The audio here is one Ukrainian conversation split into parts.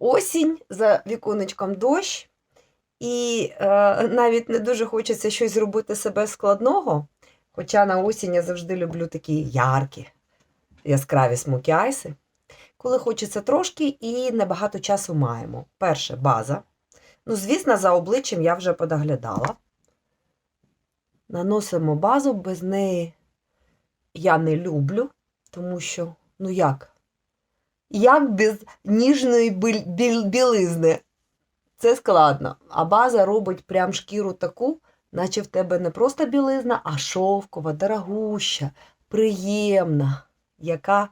осінь, за віконечком дощ, і е, навіть не дуже хочеться щось зробити себе складного. Хоча на осінь я завжди люблю такі яркі, яскраві смокі айси. Коли хочеться трошки і небагато часу маємо. Перше база. Ну, звісно, за обличчям я вже подоглядала. Наносимо базу, без неї я не люблю, тому що, ну як? Як без ніжної білизни? Це складно. А база робить прям шкіру таку, наче в тебе не просто білизна, а шовкова, дорогуща, приємна, яка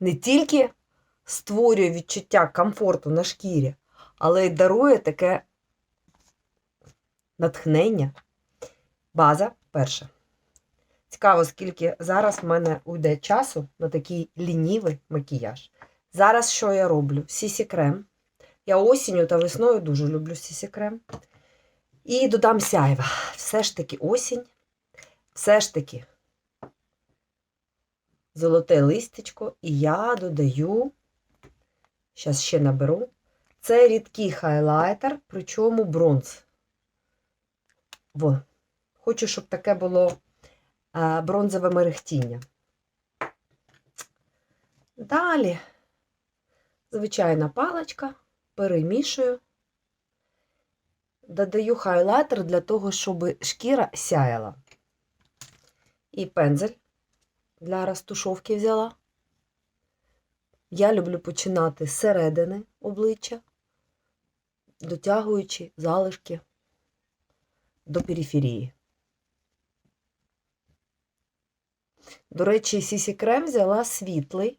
не тільки створює відчуття комфорту на шкірі, але й дарує таке натхнення. База перша. Цікаво, скільки зараз в мене уйде часу на такий лінівий макіяж. Зараз що я роблю? Сісі крем. Я осінню та весною дуже люблю сісі крем. І додам сяйва. Все ж таки осінь, все ж таки золоте листечко, і я додаю, зараз ще наберу, це рідкий хайлайтер, причому бронз. Во. Хочу, щоб таке було бронзове мерехтіння. Далі, звичайна паличка, перемішую. Додаю хайлайтер для того, щоб шкіра сяяла. І пензель для розтушовки взяла. Я люблю починати з середини обличчя, дотягуючи залишки до периферії. До речі, Сісі крем взяла світлий.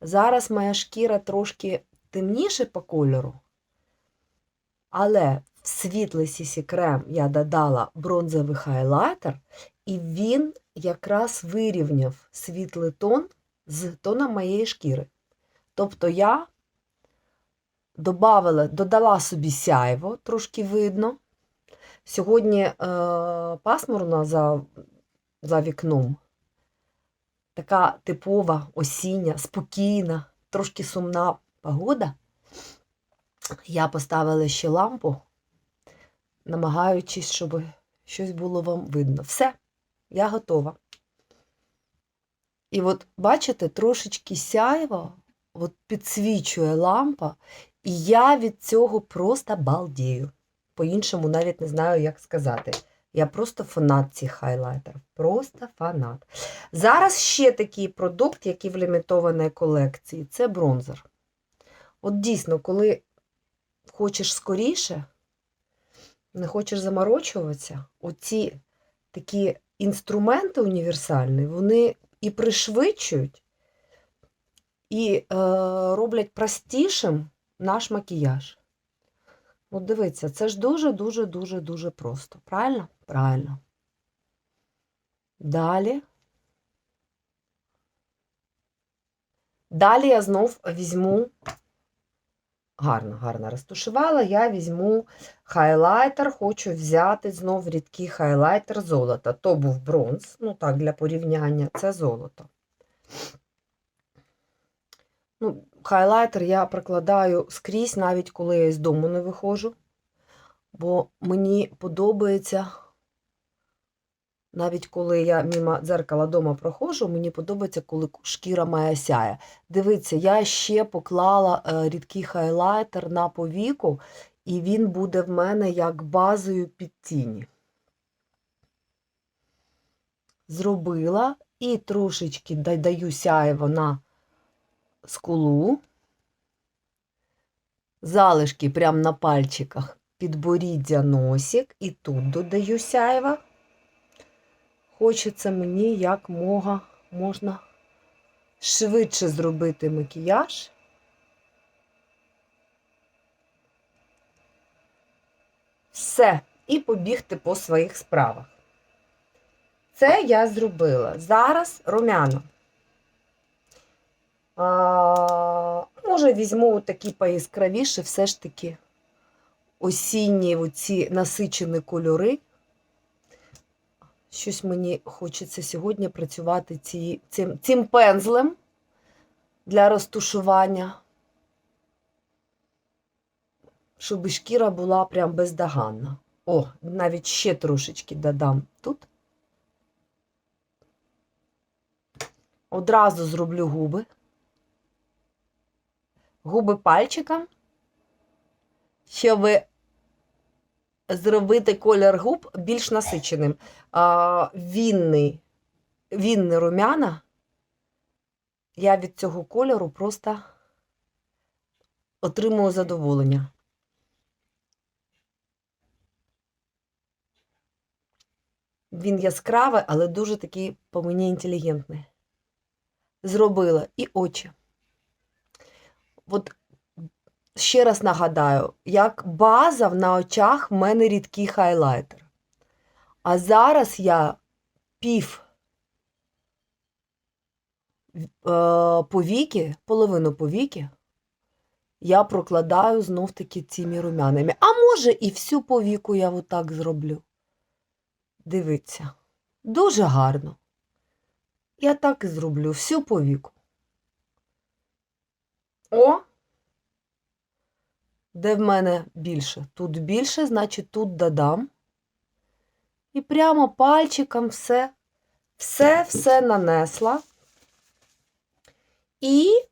Зараз моя шкіра трошки темніше по кольору, але в світлий Сісі крем я додала бронзовий хайлайтер, і він якраз вирівняв світлий тон з тоном моєї шкіри. Тобто я добавила, додала собі сяйво, трошки видно. Сьогодні е, пасмурно за, за вікном. Така типова осіння, спокійна, трошки сумна погода. Я поставила ще лампу, намагаючись, щоб щось було вам видно. Все, я готова. І от, бачите, трошечки сяйво от підсвічує лампа, і я від цього просто балдію. По-іншому навіть не знаю, як сказати. Я просто фанат цих хайлайтерів. Просто фанат. Зараз ще такий продукт, який в лімітованій колекції це бронзер. От дійсно, коли хочеш скоріше, не хочеш заморочуватися, оці такі інструменти універсальні, вони і пришвидшують, і е, роблять простішим наш макіяж. От дивіться, це ж дуже-дуже-дуже-дуже просто. Правильно? Правильно. Далі. Далі я знов візьму, гарно, гарно розтушувала, я візьму хайлайтер, хочу взяти знов рідкий хайлайтер золота. То був бронз, ну так, для порівняння, це золото. Ну, хайлайтер я прикладаю скрізь, навіть коли я з дому не виходжу, бо мені подобається, навіть коли я мимо дзеркала дома проходжу, мені подобається, коли шкіра моя сяє. Дивіться, я ще поклала е, рідкий хайлайтер на повіку, і він буде в мене як базою під тіні. Зробила і трошечки додаю сяєво на скулу, залишки прямо на пальчиках, підборіддя носик, і тут додаю сяєва. Хочеться мені як мога можна швидше зробити макіяж. Все, і побігти по своїх справах. Це я зробила. Зараз румяна. А, може, візьму такі пояскравіші, все ж таки осінні оці насичені кольори. Щось мені хочеться сьогодні працювати ці, цим, цим пензлем. для розтушування, щоб шкіра була прям бездоганна. О, навіть ще трошечки додам тут. Одразу зроблю губи. Губи пальчиком, щоб зробити колір губ більш насиченим. Вінний, вінний румяна. Я від цього кольору просто отримую задоволення. Він яскравий, але дуже такий по мені інтелігентний. Зробила і очі. От ще раз нагадаю, як база на очах в мене рідкий хайлайтер. А зараз я пів е, повіки, половину повіки я прокладаю знов таки цими румянами. А може і всю повіку я отак зроблю. Дивіться, дуже гарно. Я так і зроблю всю повіку. О! Де в мене більше? Тут більше, значить тут додам. І прямо пальчиком все, все, все нанесла. І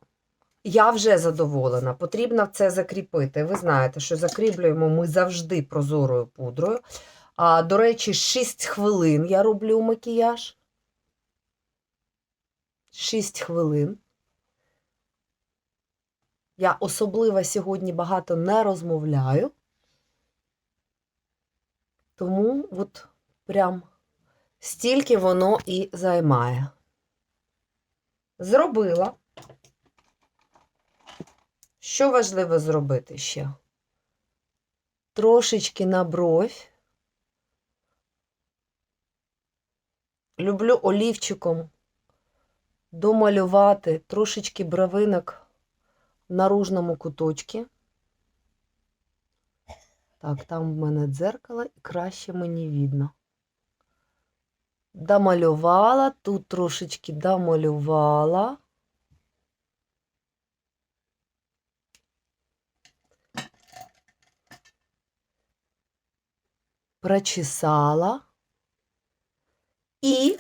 я вже задоволена. Потрібно це закріпити. Ви знаєте, що закріплюємо ми завжди прозорою пудрою. А, До речі, 6 хвилин я роблю макіяж. 6 хвилин. Я особливо сьогодні багато не розмовляю. Тому от прям стільки воно і займає. Зробила. Що важливо зробити ще? Трошечки на бровь. Люблю олівчиком домалювати трошечки бровинок наружному куточці. Так, там в мене дзеркало і краще мені видно. Домалювала, тут трошечки домалювала. Прочесала. І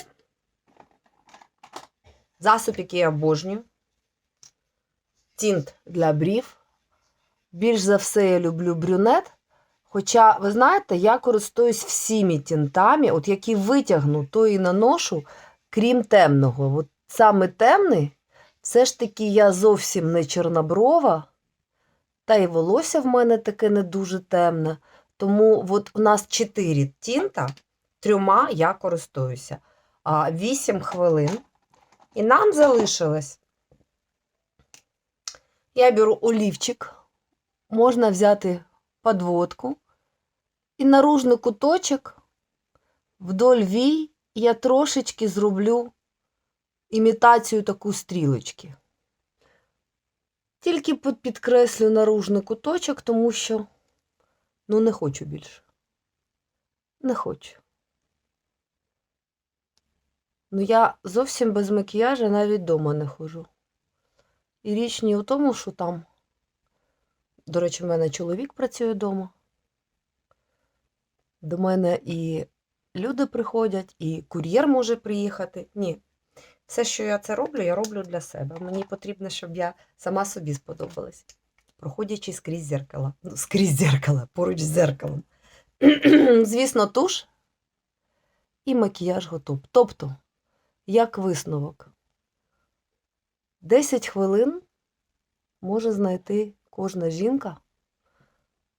засіб, який я обожнюю. Тінт для брів. Більш за все я люблю брюнет. Хоча, ви знаєте, я користуюсь всіми тінтами, от які витягну, то і наношу, крім темного. От саме темний, все ж таки я зовсім не чорноброва, та й волосся в мене таке не дуже темне. Тому от у нас 4 тінта, трьома я користуюся. А 8 хвилин. І нам залишилось. Я беру олівчик, можна взяти подводку. І наружний куточок вдоль вій я трошечки зроблю імітацію таку стрілочки. Тільки підкреслю наружний куточок, тому що ну не хочу більше. Не хочу. Ну, я зовсім без макіяжа навіть вдома не ходжу. І річ не в тому, що там, до речі, в мене чоловік працює вдома. До мене і люди приходять, і кур'єр може приїхати. Ні. Все, що я це роблю, я роблю для себе. Мені потрібно, щоб я сама собі сподобалась, проходячи скрізь зеркало. Ну, скрізь зеркало, поруч з зеркалом. Звісно, туш і макіяж готов. Тобто, як висновок, 10 хвилин може знайти кожна жінка,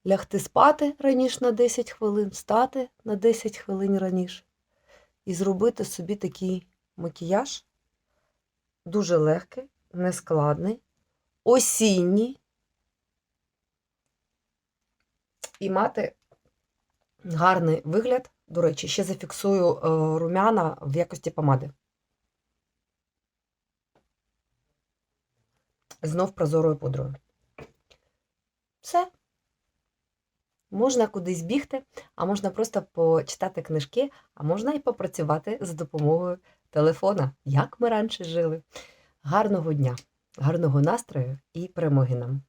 лягти спати раніше на 10 хвилин, встати на 10 хвилин раніше і зробити собі такий макіяж дуже легкий, нескладний, осінній, і мати гарний вигляд. До речі, ще зафіксую е, румяна в якості помади. Знов прозорою пудрою. Все. Можна кудись бігти, а можна просто почитати книжки, а можна і попрацювати за допомогою телефона, як ми раніше жили. Гарного дня! Гарного настрою і перемоги нам!